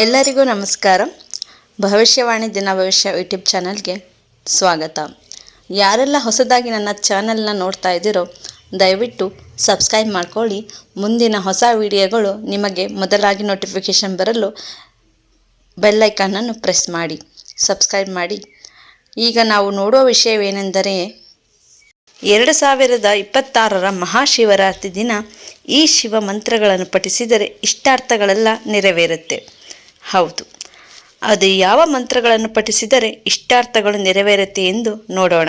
ಎಲ್ಲರಿಗೂ ನಮಸ್ಕಾರ. ಭವಿಷ್ಯವಾಣಿ ದಿನ ಭವಿಷ್ಯ ಯೂಟ್ಯೂಬ್ ಚಾನಲ್ಗೆ ಸ್ವಾಗತ. ಯಾರೆಲ್ಲ ಹೊಸದಾಗಿ ನನ್ನ ಚಾನಲ್ನ ನೋಡ್ತಾ ಇದ್ದೀರೋ, ದಯವಿಟ್ಟು ಸಬ್ಸ್ಕ್ರೈಬ್ ಮಾಡ್ಕೊಳ್ಳಿ. ಮುಂದಿನ ಹೊಸ ವಿಡಿಯೋಗಳು ನಿಮಗೆ ಮೊದಲಾಗಿ ನೋಟಿಫಿಕೇಷನ್ ಬರಲು ಬೆಲ್ಲೈಕನ್ನನ್ನು ಪ್ರೆಸ್ ಮಾಡಿ ಸಬ್ಸ್ಕ್ರೈಬ್ ಮಾಡಿ. ಈಗ ನಾವು ನೋಡುವ ವಿಷಯವೇನೆಂದರೆ, ಎರಡು ಸಾವಿರದ ಇಪ್ಪತ್ತಾರರ ಮಹಾಶಿವರಾತ್ರಿ ದಿನ ಈ ಶಿವ ಮಂತ್ರಗಳನ್ನು ಪಠಿಸಿದರೆ ಇಷ್ಟಾರ್ಥಗಳೆಲ್ಲ ನೆರವೇರುತ್ತೆ. ಹೌದು. ಅದು ಯಾವ ಮಂತ್ರಗಳನ್ನು ಪಠಿಸಿದರೆ ಇಷ್ಟಾರ್ಥಗಳು ನೆರವೇರುತ್ತೆ ಎಂದು ನೋಡೋಣ.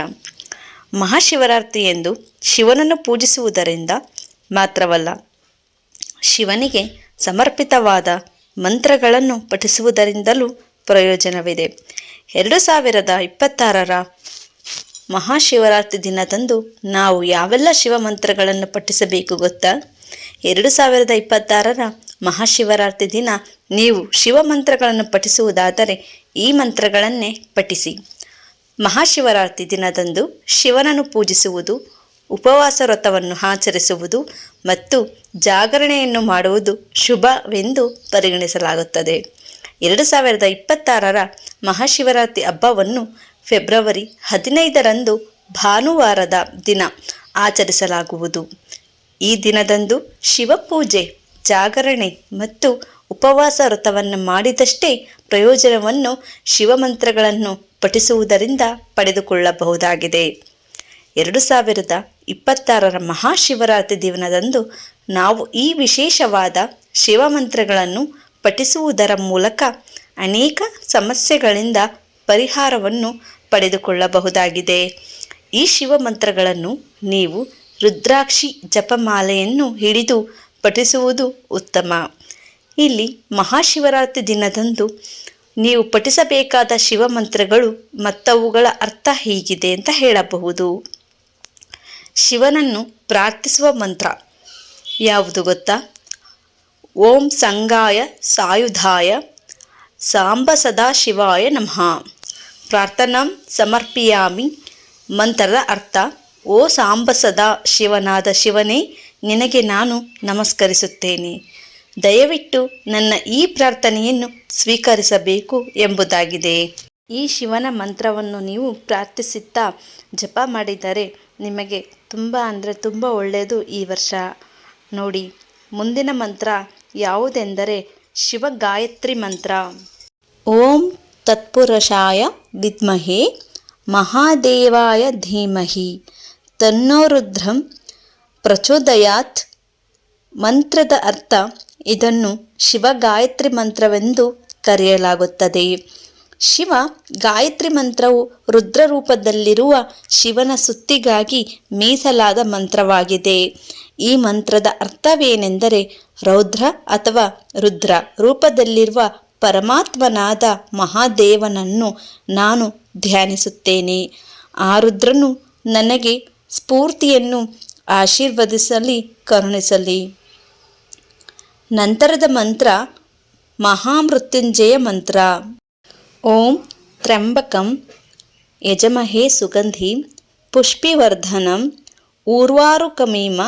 ಮಹಾಶಿವರಾತ್ರಿ ಎಂದು ಶಿವನನ್ನು ಪೂಜಿಸುವುದರಿಂದ ಮಾತ್ರವಲ್ಲ, ಶಿವನಿಗೆ ಸಮರ್ಪಿತವಾದ ಮಂತ್ರಗಳನ್ನು ಪಠಿಸುವುದರಿಂದಲೂ ಪ್ರಯೋಜನವಿದೆ. ಎರಡು ಸಾವಿರದ ಇಪ್ಪತ್ತಾರರ ಮಹಾಶಿವರಾತ್ರಿ ದಿನದಂದು ನಾವು ಯಾವೆಲ್ಲ ಶಿವ ಮಂತ್ರಗಳನ್ನು ಪಠಿಸಬೇಕು ಗೊತ್ತಾ? ಎರಡು ಸಾವಿರದ ಇಪ್ಪತ್ತಾರರ ಮಹಾಶಿವರಾತ್ರಿ ದಿನ ನೀವು ಶಿವ ಮಂತ್ರಗಳನ್ನು ಪಠಿಸುವುದಾದರೆ ಈ ಮಂತ್ರಗಳನ್ನೇ ಪಠಿಸಿ. ಮಹಾಶಿವರಾತ್ರಿ ದಿನದಂದು ಶಿವನನ್ನು ಪೂಜಿಸುವುದು, ಉಪವಾಸ ವ್ರತವನ್ನು ಆಚರಿಸುವುದು ಮತ್ತು ಜಾಗರಣೆಯನ್ನು ಮಾಡುವುದು ಶುಭವೆಂದು ಪರಿಗಣಿಸಲಾಗುತ್ತದೆ. ಎರಡು ಸಾವಿರದ ಇಪ್ಪತ್ತಾರರ ಮಹಾಶಿವರಾತ್ರಿ ಹಬ್ಬವನ್ನು ಫೆಬ್ರವರಿ ಹದಿನೈದರಂದು ಭಾನುವಾರದ ದಿನ ಆಚರಿಸಲಾಗುವುದು. ಈ ದಿನದಂದು ಶಿವಪೂಜೆ ಜಾಗರಣೆ ಮತ್ತು ಉಪವಾಸ ವ್ರತವನ್ನು ಮಾಡಿದಷ್ಟೇ ಪ್ರಯೋಜನವನ್ನು ಶಿವಮಂತ್ರಗಳನ್ನು ಪಠಿಸುವುದರಿಂದ ಪಡೆದುಕೊಳ್ಳಬಹುದಾಗಿದೆ. ಎರಡು ಸಾವಿರದ ಇಪ್ಪತ್ತಾರರ ಮಹಾಶಿವರಾತ್ರಿ ದಿನದಂದು ನಾವು ಈ ವಿಶೇಷವಾದ ಶಿವಮಂತ್ರಗಳನ್ನು ಪಠಿಸುವುದರ ಮೂಲಕ ಅನೇಕ ಸಮಸ್ಯೆಗಳಿಂದ ಪರಿಹಾರವನ್ನು ಪಡೆದುಕೊಳ್ಳಬಹುದಾಗಿದೆ. ಈ ಶಿವಮಂತ್ರಗಳನ್ನು ನೀವು ರುದ್ರಾಕ್ಷಿ ಜಪಮಾಲೆಯನ್ನು ಹಿಡಿದು ಪಠಿಸುವುದು ಉತ್ತಮ. ಇಲ್ಲಿ ಮಹಾಶಿವರಾತ್ರಿ ದಿನದಂದು ನೀವು ಪಠಿಸಬೇಕಾದ ಶಿವಮಂತ್ರಗಳು ಮತ್ತವುಗಳ ಅರ್ಥ ಹೀಗಿದೆ ಅಂತ ಹೇಳಬಹುದು. ಶಿವನನ್ನು ಪ್ರಾರ್ಥಿಸುವ ಮಂತ್ರ. ಯಾವುದು ಗೊತ್ತಾ? ಓಂ ಸಂಗಾಯ ಸಾಯುಧಾಯ ಸಾಂಬ ಸದಾಶಿವಾಯ ನಮಃ. ಪ್ರಾರ್ಥನಾ ಸಮರ್ಪಿಯಾಮಿ ಮಂತ್ರದ ಅರ್ಥ, ಓ ಸಾಂಬ ಸದಾ ಶಿವನಾದ ಶಿವನೇ ನಿನಗೆ ನಾನು ನಮಸ್ಕರಿಸುತ್ತೇನೆ. ದಯವಿಟ್ಟು ನನ್ನ ಈ ಪ್ರಾರ್ಥನೆಯನ್ನು ಸ್ವೀಕರಿಸಬೇಕು ಎಂಬುದಾಗಿದೆ. ಈ ಶಿವನ ಮಂತ್ರವನ್ನು ನೀವು ಪ್ರಾರ್ಥಿಸುತ್ತಾ ಜಪ ಮಾಡಿದರೆ ನಿಮಗೆ ತುಂಬ ಅಂದರೆ ತುಂಬ ಒಳ್ಳೆಯದು ಈ ವರ್ಷ. ನೋಡಿ, ಮುಂದಿನ ಮಂತ್ರ ಯಾವುದೆಂದರೆ ಶಿವ ಗಾಯತ್ರಿ ಮಂತ್ರ. ಓಂ ತತ್ಪುರುಷಾಯ ವಿದ್ಮಹೇ ಮಹಾದೇವಾಯ ಧೀಮಹಿ ತನ್ನೋ ರುದ್ರಂ ಪ್ರಚೋದಯಾತ್. ಮಂತ್ರದ ಅರ್ಥ ಇದನ್ನು ಶಿವ ಗಾಯತ್ರಿ ಮಂತ್ರವೆಂದು ಕರೆಯಲಾಗುತ್ತದೆ. ಶಿವ ಗಾಯತ್ರಿ ಮಂತ್ರವು ರುದ್ರ ರೂಪದಲ್ಲಿರುವ ಶಿವನ ಸುತ್ತಿಗಾಗಿ ಮೀಸಲಾದ ಮಂತ್ರವಾಗಿದೆ. ಈ ಮಂತ್ರದ ಅರ್ಥವೇನೆಂದರೆ ರೌದ್ರ ಅಥವಾ ರುದ್ರ ರೂಪದಲ್ಲಿರುವ ಪರಮಾತ್ಮನಾದ ಮಹಾದೇವನನ್ನು ನಾನು ಧ್ಯಾನಿಸುತ್ತೇನೆ. ಆ ರುದ್ರನು ನನಗೆ ಸ್ಫೂರ್ತಿಯನ್ನು ಆಶೀರ್ವದಿಸಲಿ, ಕರುಣಿಸಲಿ. ನಂತರದ ಮಂತ್ರ, ಮಹಾಮೃತ್ಯುಂಜಯ ಮಂತ್ರ. ಓಂ ತ್ರ್ಯಂಬಕಂ ಯಜಮಹೇ ಸುಗಂಧಿ ಪುಷ್ಪಿವರ್ಧನಂ ಊರ್ವಾರುಕಮೀಮ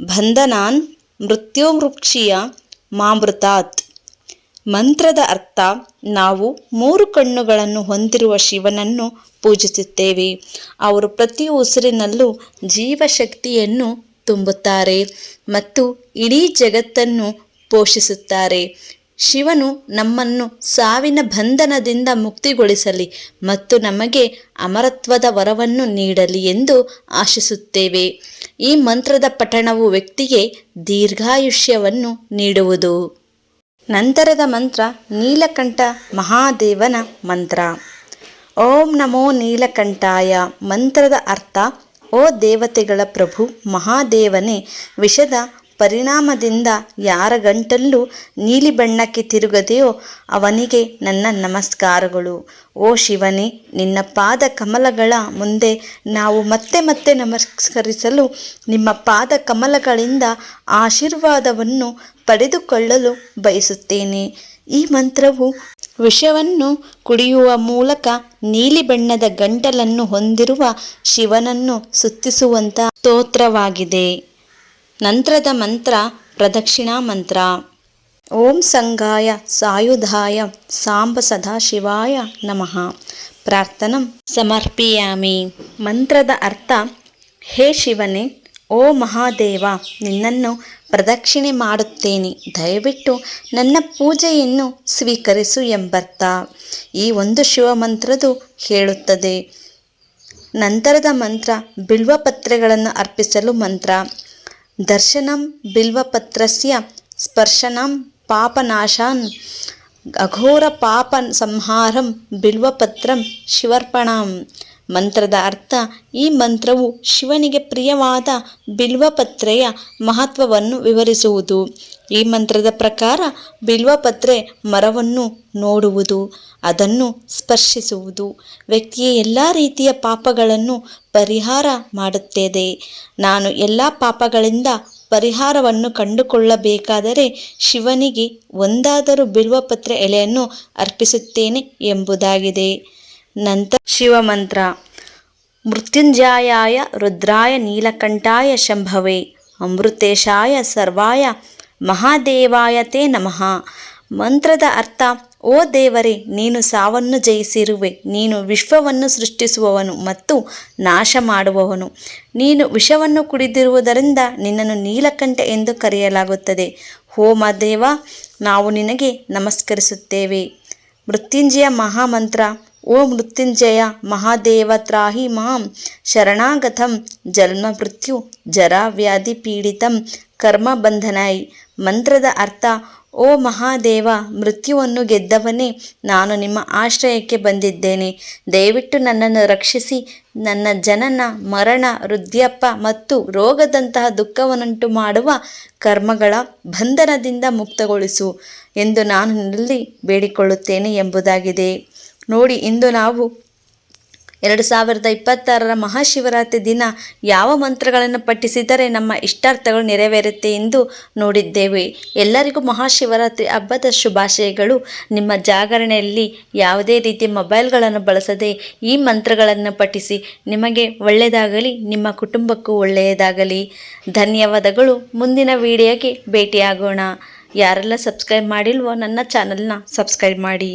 ಬಂಧನಾನ್ ಮೃತ್ಯೋಮೃಕ್ಷಿಯ ಮಾಮೃತಾತ್. ಮಂತ್ರದ ಅರ್ಥ ನಾವು ಮೂರು ಕಣ್ಣುಗಳನ್ನು ಹೊಂದಿರುವ ಶಿವನನ್ನು ಪೂಜಿಸುತ್ತೇವೆ. ಅವರು ಪ್ರತಿ ಉಸಿರಿನಲ್ಲೂ ಜೀವಶಕ್ತಿಯನ್ನು ತುಂಬುತ್ತಾರೆ ಮತ್ತು ಇಡೀ ಜಗತ್ತನ್ನು ಪೋಷಿಸುತ್ತಾರೆ. ಶಿವನು ನಮ್ಮನ್ನು ಸಾವಿನ ಬಂಧನದಿಂದ ಮುಕ್ತಿಗೊಳಿಸಲಿ ಮತ್ತು ನಮಗೆ ಅಮರತ್ವದ ವರವನ್ನು ನೀಡಲಿ ಎಂದು ಆಶಿಸುತ್ತೇವೆ. ಈ ಮಂತ್ರದ ಪಠಣವು ವ್ಯಕ್ತಿಗೆ ದೀರ್ಘಾಯುಷ್ಯವನ್ನು ನೀಡುವುದು. ನಂತರದ ಮಂತ್ರ ನೀಲಕಂಠ ಮಹಾದೇವನ ಮಂತ್ರ. ಓಂ ನಮೋ ನೀಲಕಂಠಾಯ. ಮಂತ್ರದ ಅರ್ಥ, ಓ ದೇವತೆಗಳ ಪ್ರಭು ಮಹಾದೇವನೇ, ವಿಷದ ಪರಿಣಾಮದಿಂದ ಯಾರ ಗಂಟಲ್ಲೂ ನೀಲಿ ಬಣ್ಣಕ್ಕೆ ತಿರುಗದೆಯೋ ಅವನಿಗೆ ನನ್ನ ನಮಸ್ಕಾರಗಳು. ಓ ಶಿವನೇ, ನಿನ್ನ ಪಾದ ಕಮಲಗಳ ಮುಂದೆ ನಾವು ಮತ್ತೆ ಮತ್ತೆ ನಮಸ್ಕರಿಸಲು ನಿಮ್ಮ ಪಾದ ಕಮಲಗಳಿಂದ ಆಶೀರ್ವಾದವನ್ನು ಪಡೆದುಕೊಳ್ಳಲು ಬಯಸುತ್ತೇನೆ. ಈ ಮಂತ್ರವು ವಿಷವನ್ನು ಕುಡಿಯುವ ಮೂಲಕ ನೀಲಿ ಬಣ್ಣದ ಗಂಟಲನ್ನು ಹೊಂದಿರುವ ಶಿವನನ್ನು ಸುತ್ತಿಸುವಂಥ ಸ್ತೋತ್ರವಾಗಿದೆ. ನಂತರದ ಮಂತ್ರ ಪ್ರದಕ್ಷಿಣಾ ಮಂತ್ರ. ಓಂ ಸಂಗಾಯ ಸಾಯುಧಾಯ ಸಾಂಬ ಸದಾಶಿವಾಯ ನಮಃ. ಪ್ರಾರ್ಥನಂ ಸಮರ್ಪಿಯಾಮಿ. ಮಂತ್ರದ ಅರ್ಥ, ಹೇ ಶಿವನೇ, ಓ ಮಹಾದೇವ, ನಿನ್ನನ್ನು ಪ್ರದಕ್ಷಿಣೆ ಮಾಡುತ್ತೇನೆ. ದಯವಿಟ್ಟು ನನ್ನ ಪೂಜೆಯನ್ನು ಸ್ವೀಕರಿಸು ಎಂಬರ್ಥ. ಈ ಒಂದು ಶಿವಮಂತ್ರದು ಹೇಳುತ್ತದೆ. ನಂತರದ ಮಂತ್ರ ಬಿಲ್ವಪತ್ರೆಗಳನ್ನು ಅರ್ಪಿಸಲು ಮಂತ್ರ. దర్శనం బిల్వపత్రస్య స్పర్శనం పాపనాశాన్ అఘోర పాప సంహారం బిల్వపత్రం శివర్పణం. ಮಂತ್ರದ ಅರ್ಥ, ಈ ಮಂತ್ರವು ಶಿವನಿಗೆ ಪ್ರಿಯವಾದ ಬಿಲ್ವಪತ್ರೆಯ ಮಹತ್ವವನ್ನು ವಿವರಿಸುವುದು. ಈ ಮಂತ್ರದ ಪ್ರಕಾರ ಬಿಲ್ವಪತ್ರೆ ಮರವನ್ನು ನೋಡುವುದು, ಅದನ್ನು ಸ್ಪರ್ಶಿಸುವುದು. ವ್ಯಕ್ತಿಯ ಎಲ್ಲ ರೀತಿಯ ಪಾಪಗಳನ್ನು ಪರಿಹಾರ ಮಾಡುತ್ತೇದೆ ನಾನು ಎಲ್ಲ ಪಾಪಗಳಿಂದ ಪರಿಹಾರವನ್ನು ಕಂಡುಕೊಳ್ಳಬೇಕಾದರೆ ಶಿವನಿಗೆ ಒಂದಾದರೂ ಬಿಲ್ವಪತ್ರೆ ಎಲೆಯನ್ನು ಅರ್ಪಿಸುತ್ತೇನೆ ಎಂಬುದಾಗಿದೆ. ನಂತರ ಶಿವಮಂತ್ರ. ಮೃತ್ಯುಂಜಯಾಯ ರುದ್ರಾಯ ನೀಲಕಂಠಾಯ ಶಂಭವೇ. ಅಮೃತೇಶಾಯ ಸರ್ವಾಯ ಮಹಾದೇವಾಯ ತೇ ನಮಃ. ಮಂತ್ರದ ಅರ್ಥ, ಓ ದೇವರೇ, ನೀನು ಸಾವನ್ನು ಜಯಿಸಿರುವೆ. ನೀನು ವಿಶ್ವವನ್ನು ಸೃಷ್ಟಿಸುವವನು ಮತ್ತು ನಾಶ ಮಾಡುವವನು ನೀನು ವಿಷವನ್ನು ಕುಡಿದಿರುವುದರಿಂದ ನಿನ್ನನ್ನು ನೀಲಕಂಠ ಎಂದು ಕರೆಯಲಾಗುತ್ತದೆ. ಹೋಮ ದೇವ ನಾವು ನಿನಗೆ ನಮಸ್ಕರಿಸುತ್ತೇವೆ. ಮೃತ್ಯುಂಜಯ ಮಹಾಮಂತ್ರ ಓ ಮೃತ್ಯುಂಜಯ ಮಹಾದೇವ ತ್ರಾಹಿ ಮಾಂ ಶರಣಾಗತಂ ಜನ್ಮ ಮೃತ್ಯು ಜರ ವ್ಯಾಧಿ ಪೀಡಿತಂ ಕರ್ಮ ಬಂಧನಾಯಿ ಮಂತ್ರದ ಅರ್ಥ ಓ ಮಹಾದೇವ ಮೃತ್ಯುವನ್ನು ಗೆದ್ದವನೇ ನಾನು ನಿಮ್ಮ ಆಶ್ರಯಕ್ಕೆ ಬಂದಿದ್ದೇನೆ. ದಯವಿಟ್ಟು ನನ್ನನ್ನು ರಕ್ಷಿಸಿ ನನ್ನ ಜನನ, ಮರಣ ವೃದ್ಧಪ್ಪ ಮತ್ತು ರೋಗದಂತಹ ದುಃಖವನ್ನುಂಟು ಮಾಡುವ ಕರ್ಮಗಳ ಬಂಧನದಿಂದ ಮುಕ್ತಗೊಳಿಸು ಎಂದು ನಾನು ನಿನ್ನಲ್ಲಿ ಬೇಡಿಕೊಳ್ಳುತ್ತೇನೆ ಎಂಬುದಾಗಿದೆ. ನೋಡಿ, ಇಂದು ನಾವು ಎರಡು ಸಾವಿರದ ಇಪ್ಪತ್ತಾರರ ಮಹಾಶಿವರಾತ್ರಿ ದಿನ ಯಾವ ಮಂತ್ರಗಳನ್ನು ಪಠಿಸಿದರೆ ನಮ್ಮ ಇಷ್ಟಾರ್ಥಗಳು ನೆರವೇರುತ್ತೆ ಎಂದು ನೋಡಿದ್ದೇವೆ. ಎಲ್ಲರಿಗೂ ಮಹಾಶಿವರಾತ್ರಿ ಹಬ್ಬದ ಶುಭಾಶಯಗಳು. ನಿಮ್ಮ ಜಾಗರಣೆಯಲ್ಲಿ ಯಾವುದೇ ರೀತಿ ಮೊಬೈಲ್ಗಳನ್ನು ಬಳಸದೆ ಈ ಮಂತ್ರಗಳನ್ನು ಪಠಿಸಿ ನಿಮಗೆ ಒಳ್ಳೆಯದಾಗಲಿ, ನಿಮ್ಮ ಕುಟುಂಬಕ್ಕೂ ಒಳ್ಳೆಯದಾಗಲಿ. ಧನ್ಯವಾದಗಳು. ಮುಂದಿನ ವಿಡಿಯೋಗೆ ಭೇಟಿಯಾಗೋಣ. ಯಾರೆಲ್ಲ ಸಬ್ಸ್ಕ್ರೈಬ್ ಮಾಡಿಲ್ವೋ ನನ್ನ ಚಾನಲ್ನ ಸಬ್ಸ್ಕ್ರೈಬ್ ಮಾಡಿ.